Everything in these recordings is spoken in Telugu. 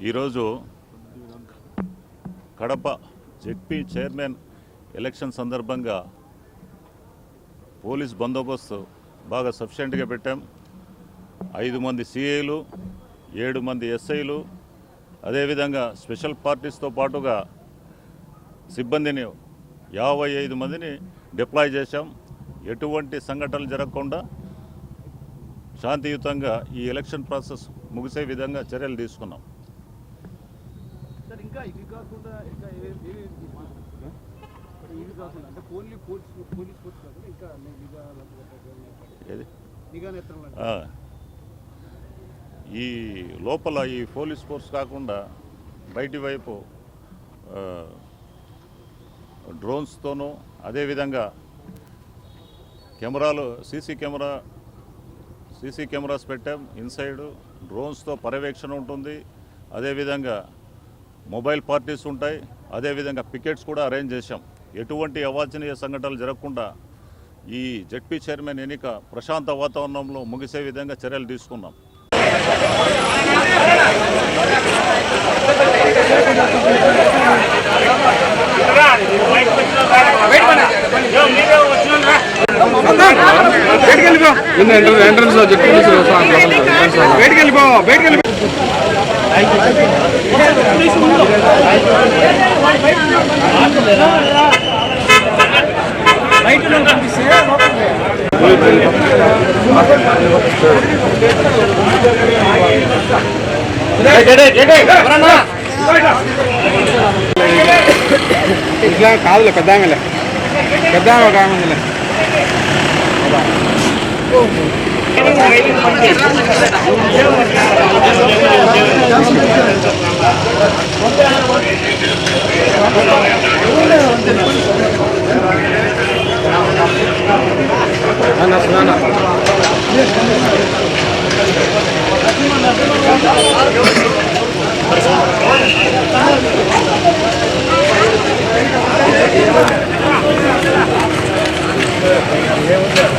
ఈరోజు కడప జెడ్పీ చైర్మన్ ఎలక్షన్ సందర్భంగా పోలీస్ బందోబస్తు బాగా సఫిషియెంట్గా పెట్టాం. ఐదు మంది సిఐలు ఏడు మంది ఎస్ఐలు అదేవిధంగా స్పెషల్ పార్టీస్తో పాటుగా సిబ్బందిని యాభై ఐదు మందిని డిప్లాయ్ చేశాం. ఎటువంటి సంఘటనలు జరగకుండా శాంతియుతంగా ఈ ఎలక్షన్ ప్రాసెస్ ముగిసే విధంగా చర్యలు తీసుకున్నాం. ఇంకా కాకుండా ఇంకా ఈ లోపల ఈ పోలీస్ ఫోర్స్ కాకుండా బయటి వైపు డ్రోన్స్తోనూ అదేవిధంగా కెమెరాలు సీసీ కెమెరా సీసీ కెమెరాస్ పెట్టాం. ఇన్సైడ్ డ్రోన్స్తో పర్యవేక్షణ ఉంటుంది. అదేవిధంగా మొబైల్ పార్టీస్ ఉంటాయి. అదేవిధంగా పికెట్స్ కూడా అరేంజ్ చేశాం. ఎటువంటి అవాంఛనీయ సంఘటనలు జరగకుండా ఈ జడ్పీ చైర్మన్ ఎన్నిక ప్రశాంత వాతావరణంలో ముగిసే విధంగా చర్యలు తీసుకున్నాం. ఎంట్రన్స్లో చెప్పి ఇట్లా కాదులే పెద్ద పెద్ద ఆమె ఒక ఆమె ఉందిలే না না শোনা না Yeah, what's up?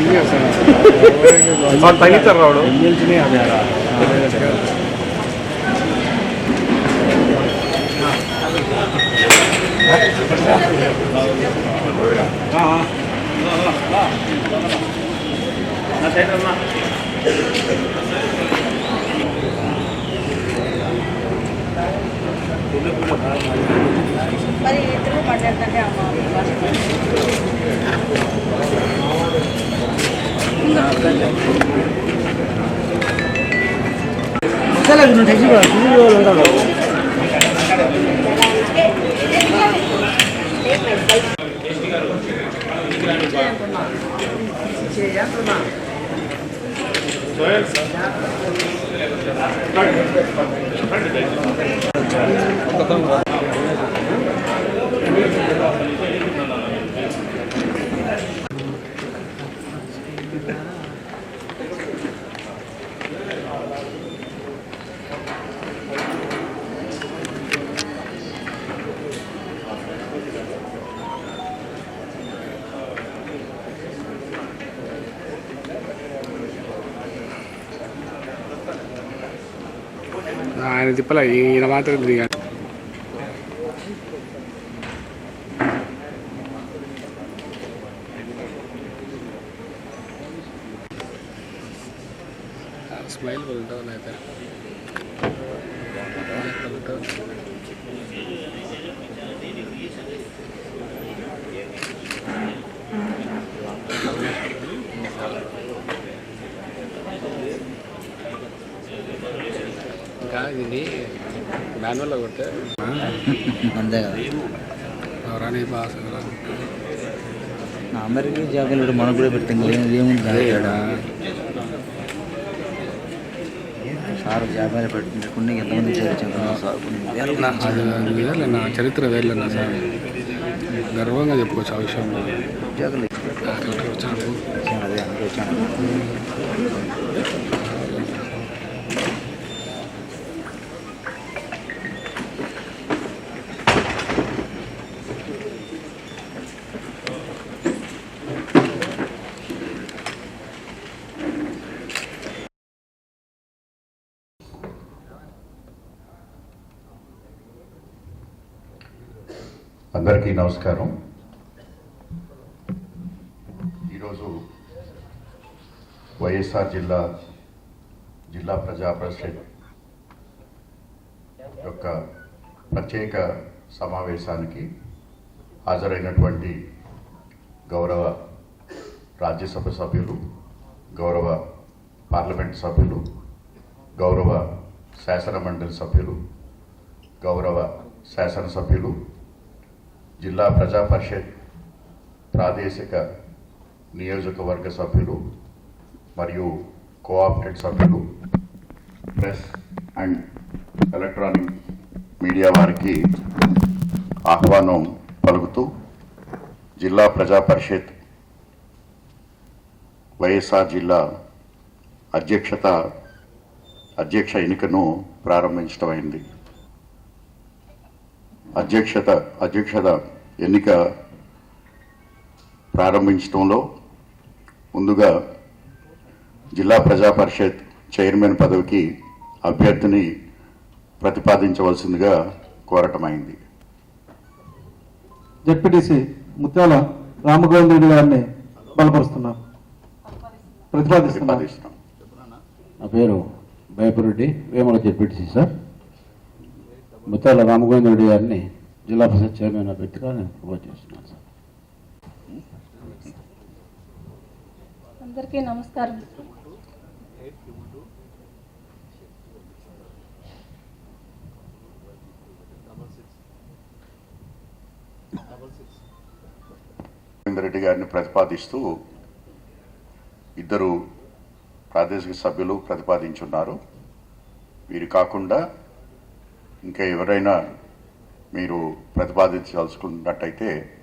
నాయకులు పెట్టారు తగ్గిస్తారు రావుడు. మరి ఇద్దరు మాట్లాడుతుంటే అమ్మ. 샐러드는 되시면 비주얼 해달라고 ఆయన తిప్పల ఈయన మాత్రం తిరిగాడు. స్మైల్ ఉంటావు అయితే तर మాన్యువల్ కొడితే. అంతే కదా. బాస్ నా అందరికీ కూడా మనకు కూడా పెడితే ఏముంది? సార్ జాబులు పెట్టుకుంటే ఎంతమంది వేర్లే నా చరిత్ర వేర్లేనా సార్. గర్వంగా చెప్పుకోవచ్చు ఆ విషయంలో అదే అందుకే అందరికీ నమస్కారం. ఈరోజు వైఎస్ఆర్ జిల్లా జిల్లా ప్రజా పరిషత్ యొక్క ప్రత్యేక సమావేశానికి హాజరైనటువంటి గౌరవ రాజ్యసభ సభ్యులు గౌరవ పార్లమెంట్ సభ్యులు గౌరవ శాసన మండలి సభ్యులు గౌరవ శాసనసభ్యులు జిల్లా ప్రజా పరిషత్ ప్రాదేశిక నియోజకవర్గ సభ్యులు మరియు కోఆపరేటివ్ సభ్యులు ప్రెస్ అండ్ ఎలక్ట్రానిక్ మీడియా వారికి ఆహ్వానం పలుకుతూ జిల్లా ప్రజా పరిషత్ వైఎస్ఆర్ జిల్లా అధ్యక్షత అధ్యక్ష ఎన్నికను ప్రారంభించడమైంది అధ్యక్షత అధ్యక్షత ఎన్నిక ప్రారంభించడంలో ముందుగా జిల్లా ప్రజా పరిషత్ చైర్మన్ పదవికి అభ్యర్థిని ప్రతిపాదించవలసిందిగా కోరటమైంది. జడ్పీటీసీ ముత్యాల రామగోవింద రెడ్డి గారిని బలపరుస్తున్నారు ప్రతిపాదిస్తున్నారు ప్రతిపాదిస్తున్నాం. నా పేరు భయపురెడ్డి వేమల జెడ్పీటీసీ సార్. ముత్యాల రామగోవింద రెడ్డి గారిని జిల్లా పరిషత్ చైర్మన్ అభ్యర్థిగా నేను ప్రపోజ్ చేస్తున్నాను సార్. అందరికీ నమస్కారం. రెడ్డి గారిని ప్రతిపాదిస్తూ ఇద్దరు ప్రాదేశిక సభ్యులు ప్రతిపాదించున్నారు. వీరు కాకుండా ఇంకా ఎవరైనా మీరు ప్రతిపాదించాల్సుకున్నట్టయితే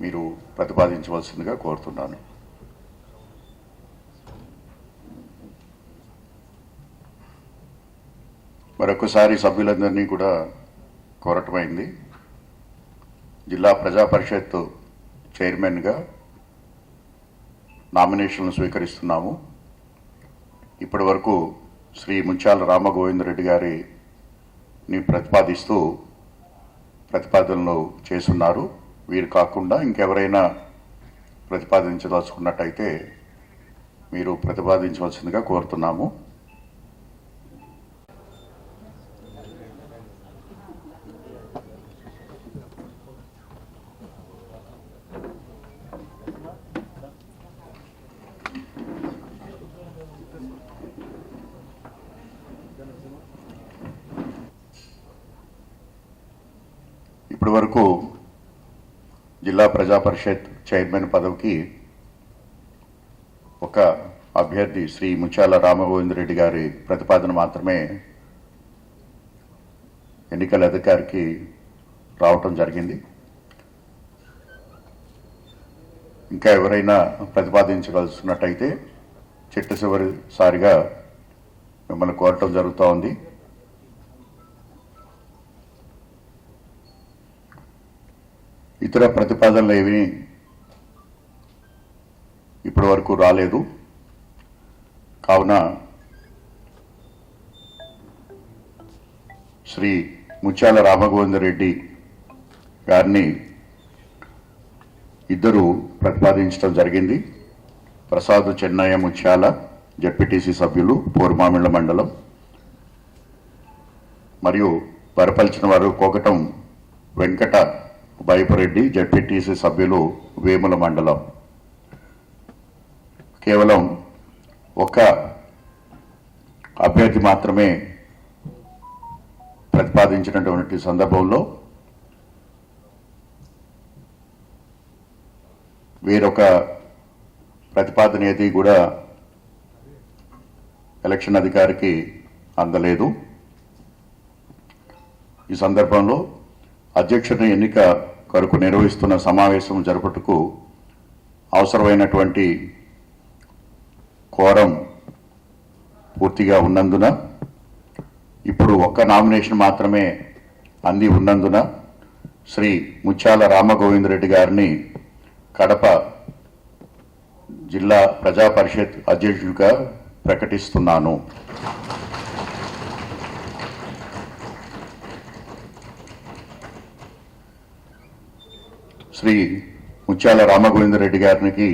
మీరు ప్రతిపాదించవలసిందిగా కోరుతున్నాను. మరొకసారి సభ్యులందరినీ కూడా కోరటమైంది. జిల్లా ప్రజా పరిషత్ చైర్మన్గా నామినేషన్లు స్వీకరిస్తున్నాము. ఇప్పటి వరకు శ్రీ ముంచాల రామగోవిందరెడ్డి ని ప్రతిపాదిస్తూ ప్రతిపాదనలు చేస్తున్నారు. వీరు కాకుండా ఇంకెవరైనా ప్రతిపాదించదలుచుకున్నట్టయితే మీరు ప్రతిపాదించవలసిందిగా కోరుతున్నాము. ఇప్పటి వరకు జిల్లా ప్రజా పరిషత్ చైర్మన్ పదవికి ఒక అభ్యర్థి శ్రీ ముచాల రామగోవిందరెడ్డి గారి ప్రతిపాదన మాత్రమే ఎన్నికల అధికారికి రావటం జరిగింది. ఇంకా ఎవరైనా ప్రతిపాదించగలుస్తున్నట్టయితే చిట్ట చివరిసారిగా మిమ్మల్ని కోరటం జరుగుతూ ఉంది ఇతర ప్రతిపాదనలు ఏవి ఇప్పటి వరకు రాలేదు. కావున శ్రీ ముత్యాల రామగోవింద రెడ్డి గారిని ఇద్దరు ప్రతిపాదించడం జరిగింది. ప్రసాద్ చెన్నయ్య ముత్యాల జడ్పీటీసీ సభ్యులు పూర్మామిళ్ళ మండలం. మరియు వరపలిచిన వారు కోకటం వెంకట బైపరెడ్డి జడ్పీటీసీ సభ్యులు వేముల మండలం. కేవలం ఒక అభ్యర్థి మాత్రమే ప్రతిపాదించినటువంటి సందర్భంలో వేరొక ప్రతిపాదన ఏది కూడా ఎలక్షన్ అధికారికి అందలేదు. ఈ సందర్భంలో అధ్యక్షుని ఎన్నిక కొరకు నిర్వహిస్తున్న సమావేశం జరుపుటకు అవసరమైనటువంటి కోరం పూర్తిగా ఉన్నందున ఇప్పుడు ఒక్క నామినేషన్ మాత్రమే అంది ఉన్నందున శ్రీ ముత్యాల రామగోవిందరెడ్డి గారిని కడప జిల్లా ప్రజా పరిషత్ అధ్యక్షుడిగా ప్రకటిస్తున్నాను. శ్రీ ముత్యాల రామగోవిందరెడ్డి గారికి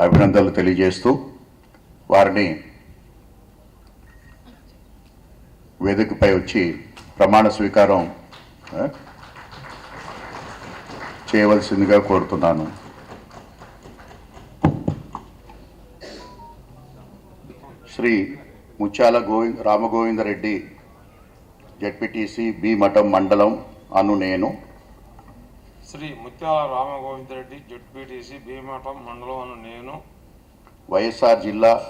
అభినందనలు తెలియజేస్తూ వారిని వేదికపై వచ్చి ప్రమాణ స్వీకారం చేయవలసిందిగా కోరుతున్నాను. శ్రీ ముత్యాల గోవింద్ రామగోవిందరెడ్డి జడ్పిటిసి బి మఠం మండలం అను నేను శ్రీ ముత్యాల రామగోవిందరెడ్డి జడ్పీటీసీ భీమఠం మండలం నేను. వైఎస్ఆర్ జిల్లా.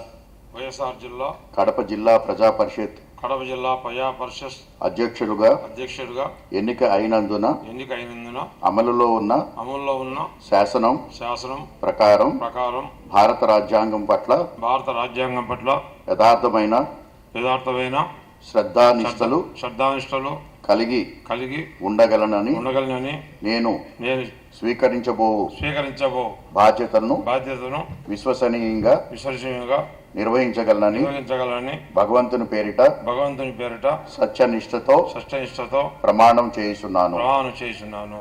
వైఎస్ఆర్ జిల్లా. కడప జిల్లా ప్రజా పరిషత్ కడప జిల్లా ప్రజా పరిషత్ అధ్యక్షులుగా అధ్యక్షుడిగా. ఎన్నిక అయినందున. ఎన్నికైనందున. అమలులో ఉన్న. అమల్లో ఉన్న. శాసనం. శాసనం. ప్రకారం. ప్రకారం. భారత రాజ్యాంగం పట్ల. భారత రాజ్యాంగం పట్ల. యథార్థమైన. యథార్థమైన. శ్రద్ధానిష్టలు. శ్రద్ధానిష్టలు. కలిగి కలిగి ఉండగలనని ఉండగలనని నేను నేను స్వీకరించబో స్వీకరించబో బాధ్యతలను బాధ్యతను విశ్వసనీయంగా విశ్వసనీయంగా నిర్వహించగలనని నిర్వహించగలని భగవంతుని పేరిట భగవంతుని పేరిట సత్యనిష్టతో షష్టనిష్టతో ప్రమాణం చేయుచున్నాను. ప్రమాణం చేస్తున్నాను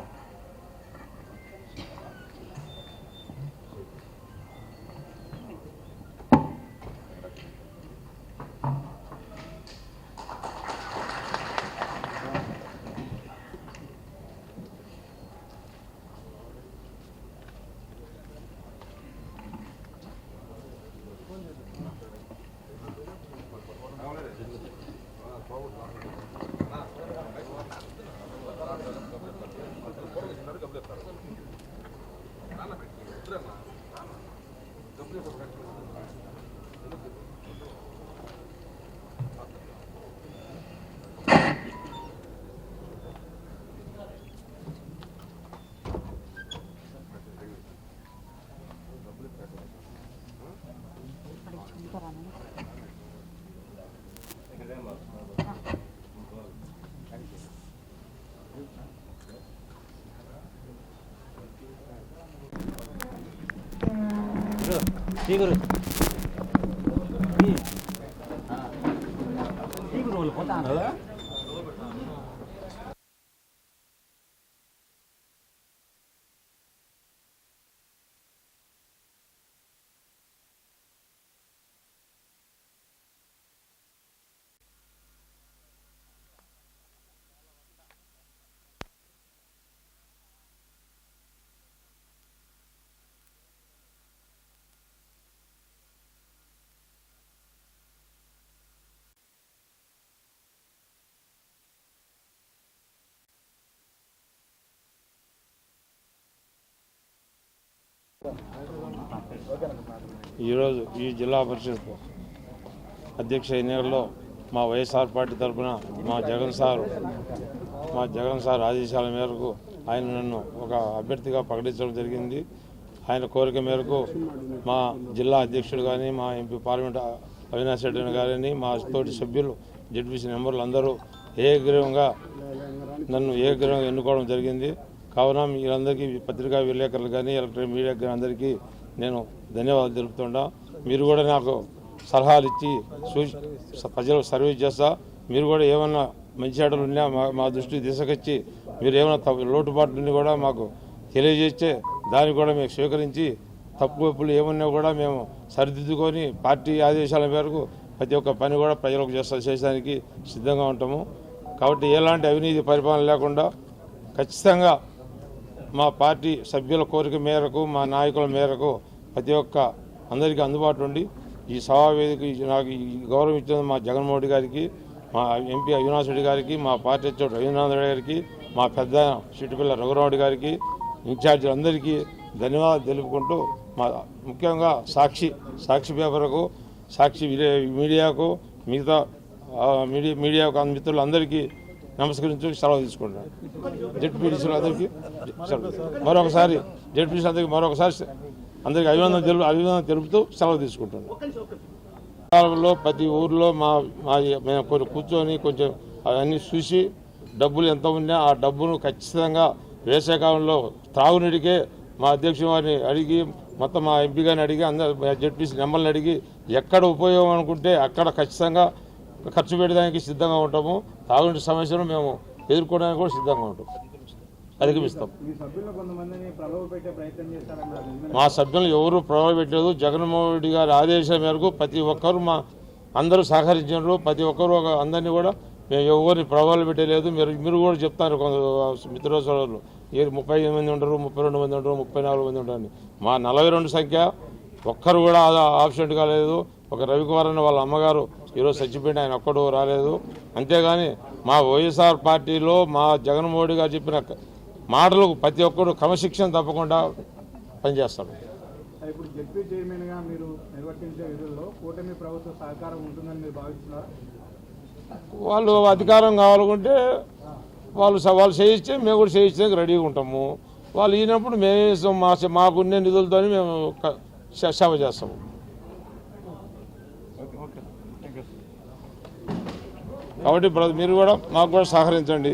जी गुरु ఈరోజు ఈ జిల్లా పరిషత్ అధ్యక్ష ఎన్నికల్లో మా వైఎస్ఆర్ పార్టీ తరఫున మా జగన్ సార్ మా జగన్ సార్ ఆదేశాల మేరకు ఆయన నన్ను ఒక అభ్యర్థిగా ప్రకటించడం జరిగింది. ఆయన కోరిక మేరకు మా జిల్లా అధ్యక్షుడు కానీ మా ఎంపీ పార్లమెంట్ అవినాష్ రెడ్డి గారిని మా తోటి సభ్యులు జడ్పీసీ మెంబర్లు అందరూ ఏకగ్రీవంగా నన్ను ఏకగ్రీవంగా ఎన్నుకోవడం జరిగింది. కావున మీరందరికీ పత్రికా విలేకరులు కానీ ఎలక్ట్రానిక్ మీడియా కానీ అందరికీ నేను ధన్యవాదాలు తెలుపుతుంటా. మీరు కూడా నాకు సలహాలు ఇచ్చి ప్రజలకు సర్వీస్ చేస్తా. మీరు కూడా ఏమన్నా మంచి ఆటలు ఉన్నా మా మా దృష్టికి తీసుకొచ్చి మీరు ఏమైనా తప్పు లోటుపాట్లని కూడా మాకు తెలియజేస్తే దాన్ని కూడా మేము స్వీకరించి తప్పు ఒప్పులు ఏమన్నా కూడా మేము సరిదిద్దుకొని పార్టీ ఆదేశాల మేరకు ప్రతి ఒక్క పని కూడా ప్రజలకు చేస్తా చేసేదానికి సిద్ధంగా ఉంటాము. కాబట్టి ఎలాంటి అవినీతి పరిపాలన లేకుండా ఖచ్చితంగా మా పార్టీ సభ్యుల కోరిక మేరకు మా నాయకుల మేరకు ప్రతి ఒక్క అందరికీ అందుబాటులో ఉండి ఈ సభా వేదిక నాకు ఈ గౌరవం ఇచ్చిన మా జగన్మోహన్ రెడ్డి గారికి మా ఎంపీ అవినాష్ రెడ్డి గారికి మా పార్టీ అధ్యక్షుడు రవీంద్రనాథ్ రెడ్డి గారికి మా పెద్ద చిట్టుపిల్ల రఘురావుడి గారికి ఇన్ఛార్జీలు అందరికీ ధన్యవాదాలు తెలుపుకుంటూ మా ముఖ్యంగా సాక్షి సాక్షి పేపర్కు సాక్షి మీడియాకు మిగతా మీడియా మీడియాకు మిత్రులందరికీ నమస్కరించు సెలవు తీసుకుంటాను. జడ్పీటీసీలు అందరికీ మరొకసారి జడ్పీటీసీ అందరికీ మరొకసారి అందరికీ అభినందన తెలుపు అభినందన తెలుపుతూ సెలవు తీసుకుంటాను. ప్రతి ఊర్లో మా మా మేము కొన్ని కూర్చొని కొంచెం అవన్నీ చూసి డబ్బులు ఎంత ఉన్నా ఆ డబ్బును ఖచ్చితంగా వేసవికాలంలో త్రాగునీటికే మా అధ్యక్షుడు వారిని అడిగి మొత్తం మా ఎంపీ గారిని అడిగి అందరు జడ్పీసీ నెంబర్ని అడిగి ఎక్కడ ఉపయోగం అనుకుంటే అక్కడ ఖచ్చితంగా ఖర్చు పెట్టడానికి సిద్ధంగా ఉంటాము. తాగునీటి సమస్యను మేము ఎదుర్కోవడానికి కూడా సిద్ధంగా ఉంటాం. అధిగమిస్తాం. మీ సభ్యులు ఎవరు ప్రభావిపెట్టలేదు జగన్మోహన్ రెడ్డి గారి ఆదేశాల మేరకు ప్రతి ఒక్కరు మా అందరూ సహకరించారు ప్రతి ఒక్కరు ఒక అందరినీ కూడా మేము ఎవరిని ప్రభావాలు పెట్టలేదు. మీరు మీరు కూడా చెప్తారు కొంత మిత్ర సోదరులు. ఏ ముప్పై ఐదు మంది ఉంటారు ముప్పై రెండు మంది ఉంటారు ముప్పై నాలుగు మంది ఉంటారు మా నలభై రెండు సంఖ్య ఒక్కరు కూడా ఆబ్సెంట్ కాలేదు ఒక రవికుమార్ అనే వాళ్ళ అమ్మగారు ఈరోజు చచ్చిపోయింది ఆయన ఒక్కడు రాలేదు. అంతేగాని మా వైఎస్ఆర్ పార్టీలో మా జగన్మోహన్ గారు చెప్పిన మాటలకు ప్రతి ఒక్కరు క్రమశిక్షణ తప్పకుండా పనిచేస్తాడు. ఇప్పుడు జడ్పీ చైర్మన్గా మీరు నిర్వర్తించే విధుల్లో కూటమి ప్రభుత్వ సహకారం ఉంటుందని మీరు భావిస్తున్నారా? వాళ్ళు అధికారం కావాలనుకుంటే వాళ్ళు వాళ్ళు చేయిస్తే మేము కూడా చేయించడానికి రెడీగా ఉంటాము. వాళ్ళు ఈనప్పుడు మేము మా మాకున్నే నిధులతో మేము సేవ చేస్తాము. కాబట్టి మీరు కూడా మాకు కూడా సహకరించండి.